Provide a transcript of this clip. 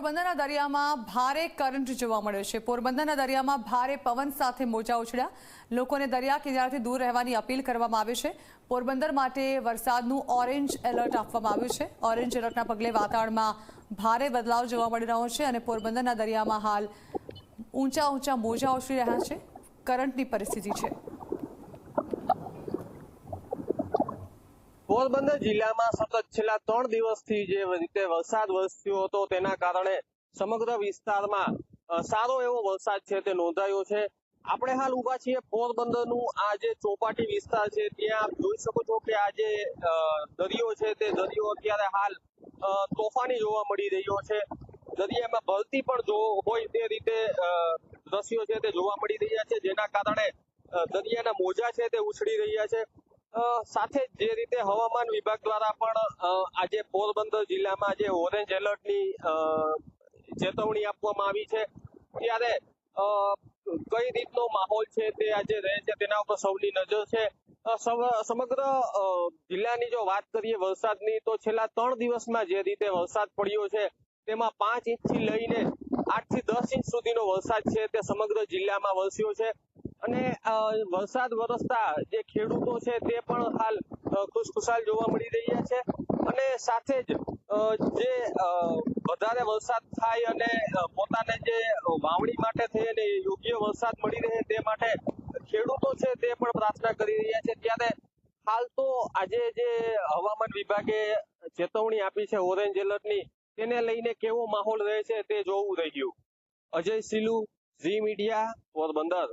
પોરબંદરના દરિયામાં ભારે કરંટ જોવા મળ્યો છે. પોરબંદરના દરિયામાં ભારે પવન સાથે મોજા ઉછળ્યા. લોકોને દરિયા કિનારાથી દૂર રહેવાની અપીલ કરવામાં આવી છે. પોરબંદર માટે વરસાદનું ઓરેન્જ એલર્ટ આપવામાં આવ્યું છે. ઓરેન્જ એલર્ટના પગલે વાતાવરણમાં ભારે બદલાવ જોવા મળી રહ્યો છે અને પોરબંદરના દરિયામાં હાલ ઊંચા ઊંચા મોજા ઉછળી રહ્યા છે. કરંટની પરિસ્થિતિ છે. પોરબંદર જિલ્લામાં સતત છેલ્લા ત્રણ દિવસથી જે રીતે વરસાદ વરસ્યો હતો તેના કારણે સમગ્ર વિસ્તારમાં સારો એવો વરસાદ છે તે નોંધાયો છે. આપણે હાલ ઊભા છીએ પોરબંદરનું આ જે ચોપાટી વિસ્તાર છે, ત્યાં જોઈ શકો છો કે આ જે દરિયો છે તે દરિયો અત્યારે હાલ તોફાની જોવા મળી રહ્યો છે. દરિયામાં ભરતી પણ જો હોય તે રીતે દ્રશ્યો છે તે જોવા મળી રહ્યા છે, જેના કારણે દરિયાના મોજા છે તે ઉછળી રહ્યા છે. સાથે જે રીતે હવામાન વિભાગ દ્વારા પણ આજે પોરબંદર જિલ્લામાં જે ઓરેન્જ એલર્ટની ચેતવણી આપવામાં આવી છે. ત્યારે કઈ રીતનો માહોલ છે તે આજે રહે છે તેના ઉપર સૌની નજર છે. સમગ્ર જિલ્લાની જો વાત કરીએ વરસાદની, તો છેલ્લા ત્રણ દિવસમાં જે રીતે વરસાદ પડ્યો છે, તેમાં પાંચ ઇંચથી લઈને આઠથી દસ ઇંચ સુધીનો વરસાદ છે તે સમગ્ર જિલ્લામાં વરસ્યો છે. અને વરસાદ વરસતા જે ખેડૂતો છે તે પણ હાલ ખુશખુશાલ જોવા મળી રહ્યા છે. અને સાથે જ જે વધારે વરસાદ થાય અને પોતાને જે વાવણી માટે થઈને યોગ્ય વરસાદ મળી રહે તે માટે ખેડૂતો છે તે પણ પ્રાર્થના કરી રહ્યા છે. ત્યારે હાલ તો આજે જે હવામાન વિભાગે ચેતવણી આપી છે ઓરેન્જ એલર્ટની, તેને લઈને કેવો માહોલ રહે છે તે જોવું રહ્યું. Ajay Silu, Zee Media, Porbandar.